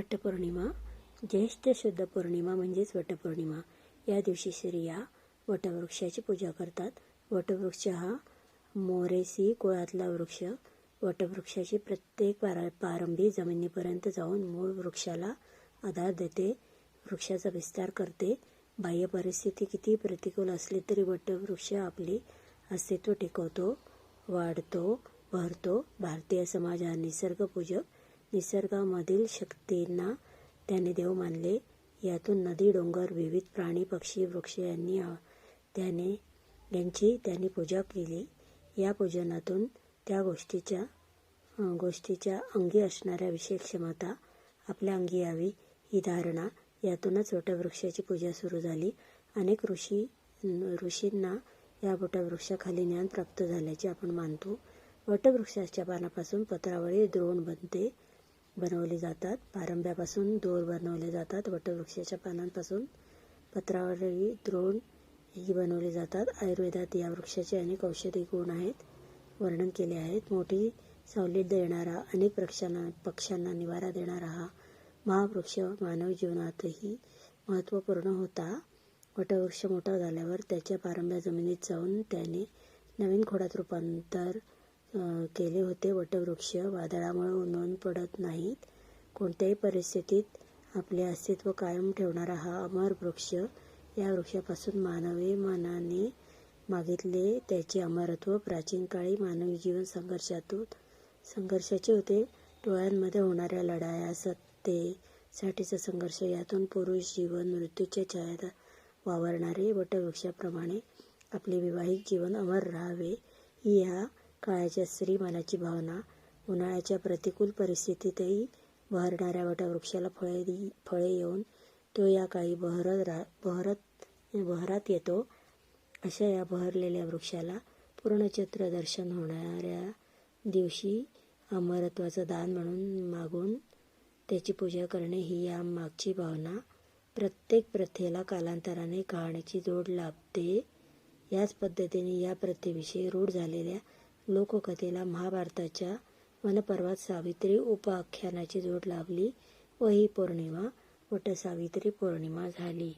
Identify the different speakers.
Speaker 1: वटपौर्णिमा ज्येष्ठ शुद्ध पौर्णिमा म्हणजेच वटपौर्णिमा. या दिवशी स्त्रिया वटवृक्षाची पूजा करतात. वटवृक्ष हा मोरेसी कुळातला वृक्ष. वटवृक्षाची प्रत्येक पारा प्रारंभी जमिनीपर्यंत जाऊन मूळ वृक्षाला आधार देते. वृक्षाचा विस्तार करते. बाह्य परिस्थिती किती प्रतिकूल असली तरी वटवृक्ष आपली अस्तित्व टिकवतो वाढतो भरतो भारतीय समाज हा निसर्गपूजक निसर्गामधील शक्तींना त्याने देव मानले. यातून नदी डोंगर विविध प्राणी पक्षी वृक्ष यांनी त्याने यांची त्यांनी पूजा केली. या पूजनातून त्या गोष्टीच्या गोष्टीच्या अंगी असणाऱ्या विशेष क्षमता आपल्या अंगी यावी ही धारणा. यातूनच वटवृक्षाची पूजा सुरू झाली. अनेक ऋषी ऋषींना या वटवृक्षाखाली ज्ञान प्राप्त झाल्याचे आपण मानतो. वटवृक्षाच्या पानापासून पत्रावळी द्रोण बनते. बनवले जातात. पारंब्यापासून दोर बनवले जातात. वटवृक्षाच्या पानांपासून पत्रावरही द्रोण ही बनवली जातात. आयुर्वेदात या वृक्षाचे अनेक औषधी गुण आहेत वर्णन केले आहेत. मोठी सावलीत देणारा अनेक पक्षांना पक्ष्यांना निवारा देणारा हा महावृक्ष मानव जीवनातही महत्त्वपूर्ण होता. वटवृक्ष मोठा झाल्यावर त्याच्या पारंब्या जमिनीत जाऊन त्याने नवीन खोडात रूपांतर केले होते वटवृक्ष वादळामुळे उन्हून पडत नाहीत. कोणत्याही परिस्थितीत आपले अस्तित्व कायम ठेवणारा हा अमर वृक्ष या वृक्षापासून मानवी मनाने मागितले. त्याचे अमरत्व प्राचीन काळी मानवी जीवन संघर्षातून संघर्षाचे होते. डोळ्यांमध्ये होणाऱ्या लढाया सत्तेसाठीचा संघर्ष यातून पुरुष जीवन मृत्यूच्या छायात वावरणारे वटवृक्षाप्रमाणे आपले विवाहिक जीवन अमर राहावे. ही ह्या काळाच्या स्त्री मनाची भावना उन्हाळ्याच्या प्रतिकूल परिस्थितीतही बहरणाऱ्या वटवृक्षाला फळे फळे येऊन तो या काळी बहरत रा बहरत बहरात येतो. अशा या बहरलेल्या वृक्षाला पूर्णचंद्र दर्शन होणाऱ्या दिवशी अमरत्वाचं दान म्हणून मागून त्याची पूजा करणे ही या मागची भावना. प्रत्येक प्रथेला कालांतराने कहाणीची जोड लाभते. याच पद्धतीने या प्रथेविषयी रूढ झालेल्या लोककथेला महाभारताच्या वनपर्वात सावित्री उपाख्यानाची जोड लाभली. व ही पौर्णिमा वटसावित्री पौर्णिमा झाली.